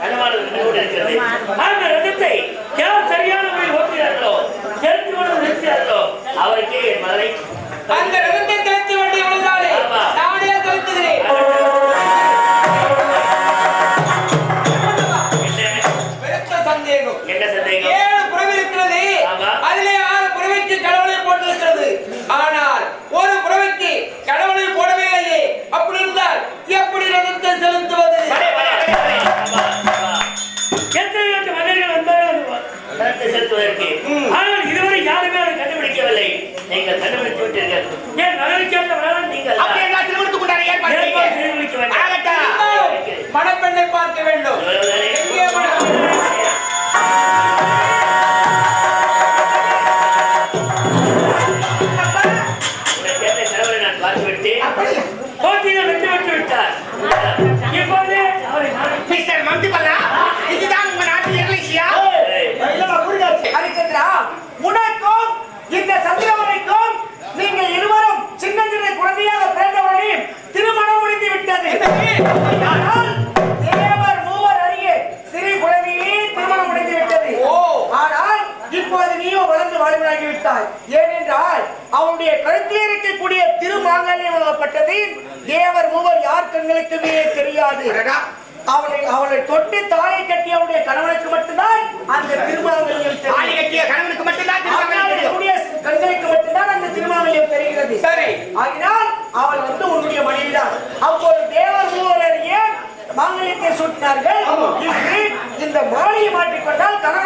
நடமாடுவது நின்று இருக்கிறது. அந்த ரத்தத்தை யார் சரியான முறையில் ஓட்டுகிறார்களோ மதுரை அந்த ரத்தத்தை அப்படியே நான் திருமணத்துக்குண்டான ஏற்பாடு மணப்பெண்ணை பார்க்க வேண்டும். மறுத்தாய் ஏனென்றால் அவனுடைய கழுத்தில் இருக்கக்கூடிய திருமாங்கல்யம் தேவர் மூவர் யார் கண்களுக்குமே தெரியாது. அவனை அவளை தொட்டு தாயை கட்டிய அவனுடைய கணவனுக்கு மட்டும்தான் அந்த திருமாவளியம் கண்களுக்கு மட்டும்தான் அந்த திருமாங்கல்யம் தெரிகிறது. சரி. ஆகினால் அவள் வந்து உன்னுடைய மனைவிதான். அப்போது தேவர் மூவர் ஏன் மாங்கல்யத்தை சூட்டினார்கள். இந்த மாலையை மாற்றிக்கொண்டால் கணவன்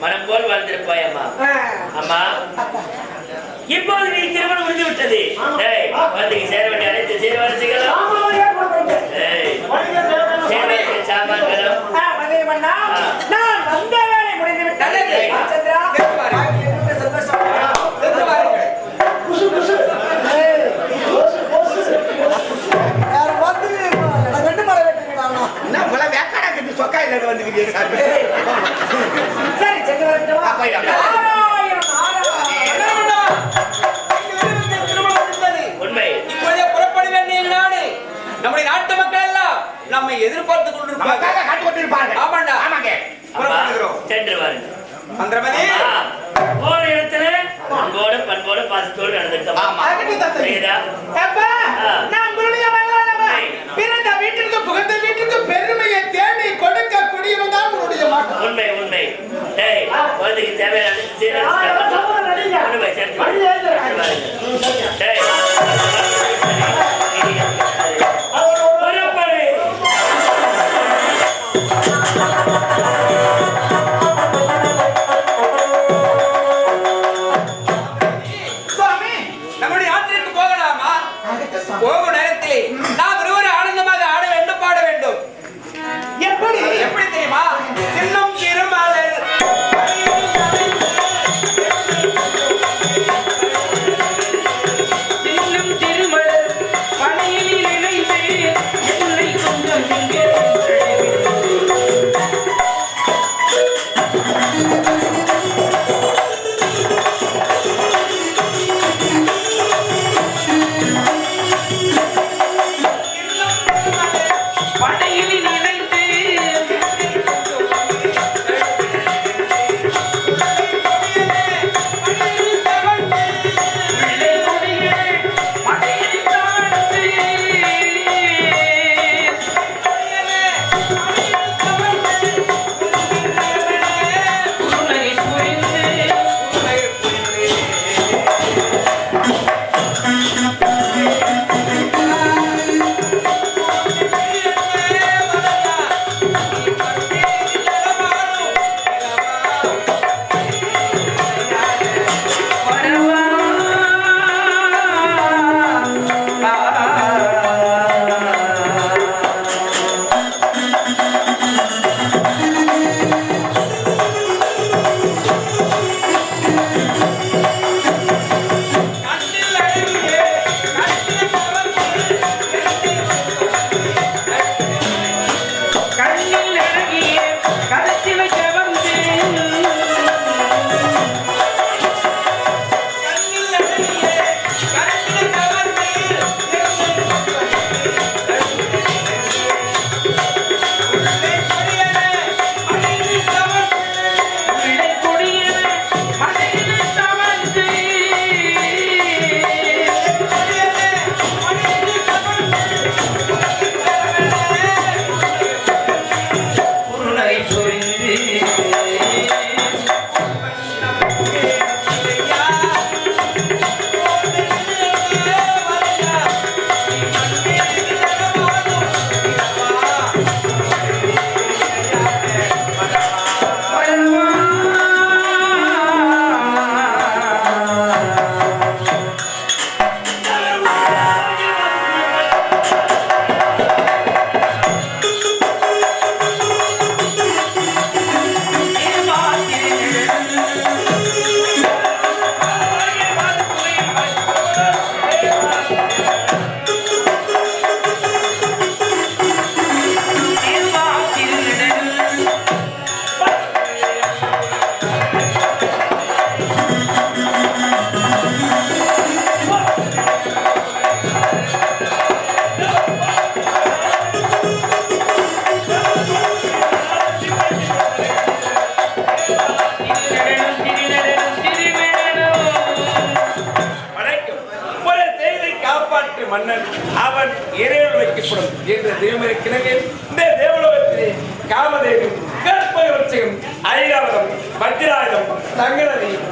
மனம் போல் வாழ்ந்திருப்பாய் அம்மா. அம்மா இப்போது நீ திருமணம் முடிஞ்சு விட்டது குழந்தைக்கு சேர வேண்டிய அனைத்து சீர்வரிசைகளும். சாமான்களும். நான் வந்த வேலை முடிந்து விட்டது என்ன வேக்காடாக்கு சொக்கா இல்லைன்னு வந்துக்கிட்டே சார் நம்முடைய மக்கள் சென்று வாருங்க. மந்திரமதி. போற இடத்துல அன்போடு பண்போடு பாசத்தோடு நடந்துட்டோம். பிறந்த வீட்டிற்கு புகுந்த வீட்டுக்கு டேய் குழந்தைக்கு தேவையான டேய்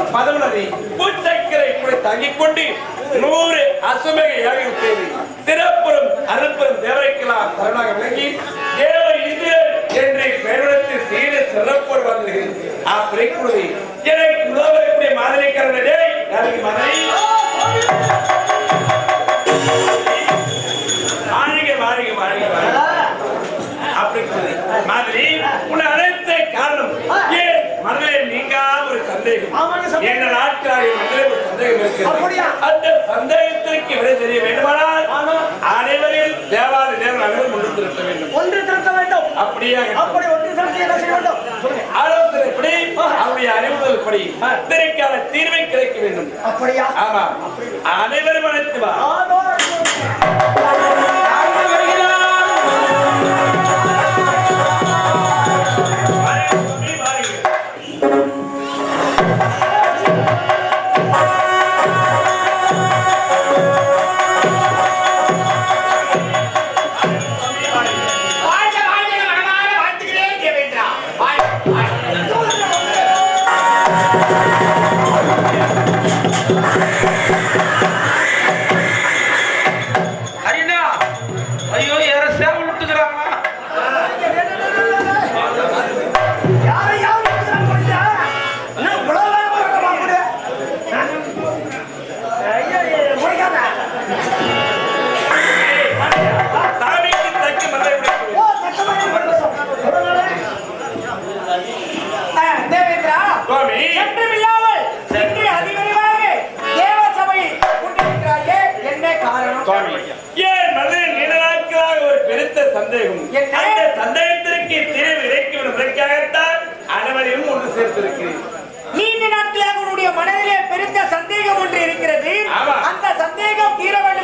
சங்கரதி பதவனதி பூச்சக்கரை கூட தங்கிக் கொண்டு நூறு அசுமக யாகம் செய்து சிறப்புறம் அருள்பெரும் தேவரைக்கெல்லாம் தருணாக விளங்கி தேவ இந்திரன் என்று பெயரிடத்து சீர சிறப்போடு வந்திருக்கிறது. அப்படிக்குள்ளது எனக்கு உதவக்கூடிய மாதிரிக்காரனே நாளைக்கு மதுரை வாழ்க வாழ்க வாழ்க வாழ்க அப்படி சொல்லி. மாதிரி உன்னை அழைத்த காரணம் ஏன் மனதிலே நீங்கா ஒரு சந்தேகம் எங்க நாட்களாக மனதிலே ஒரு சந்தேகம் இருக்கிறது. அந்த சந்தேகத்திற்கு விடை தெரிய வேண்டுமானால் அனைவரில் தேவாதி தேவன் அனைவரும் ஒன்று வேண்டும். ஒன்று திறக்க வேண்டும். அப்படியே அப்படி ஒன்று என்ன செய்ய வேண்டும். ஆலோசனைப்படி அவருடைய அறிவுதல் படி இதற்கான தீர்வை கிடைக்க வேண்டும். அப்படியா? ஆமா. அனைவரும் அழைத்து வா. நீண்ட நாட்களாக உன்னுடைய மனதிலே பெருத்த சந்தேகம் ஒன்று இருக்கிறது. அந்த சந்தேகம் தீரவன்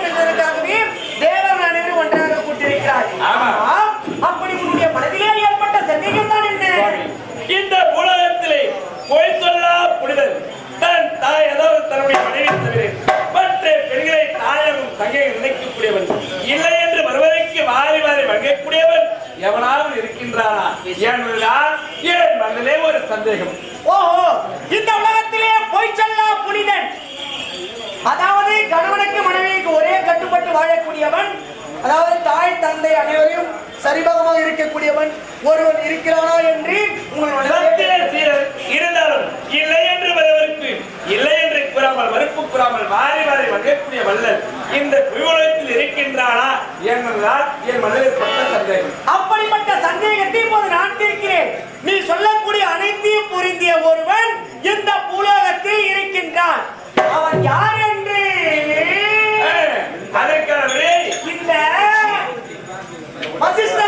சந்தேகம் ஓஹோ இந்த உலகத்திலே பொய் சொல்லா புனிதன். அதாவது கணவனுக்கு மனைவிக்கு ஒரே கட்டுப்பட்டு வாழக்கூடியவன் அதாவது தாய் தந்தை அனைவரையும் சரிபகமாக இருக்கக்கூடியவன் ஒருவன் இருக்கிறானா என்று இருந்தாலும் இல்லை என்று வருவதற்கு இல்லை என்று கூறாமல் மறுப்பு கூறாமல் வாரி வாரி வகைக்கூடிய வல்லல் இந்த உலகத்தில் இருக்கின்றானா என்பதால் என் மனதில் பட்ட சந்தேகம். அப்படிப்பட்ட சந்தேகத்தை இப்போது நான் தீர்க்கிறேன் நீ என்னோடு அனைத்தையும் புரிந்திய ஒருவன் இந்த உலகத்தில் இருக்கின்றான். அவன் யார் என்று? வசிஷ்ட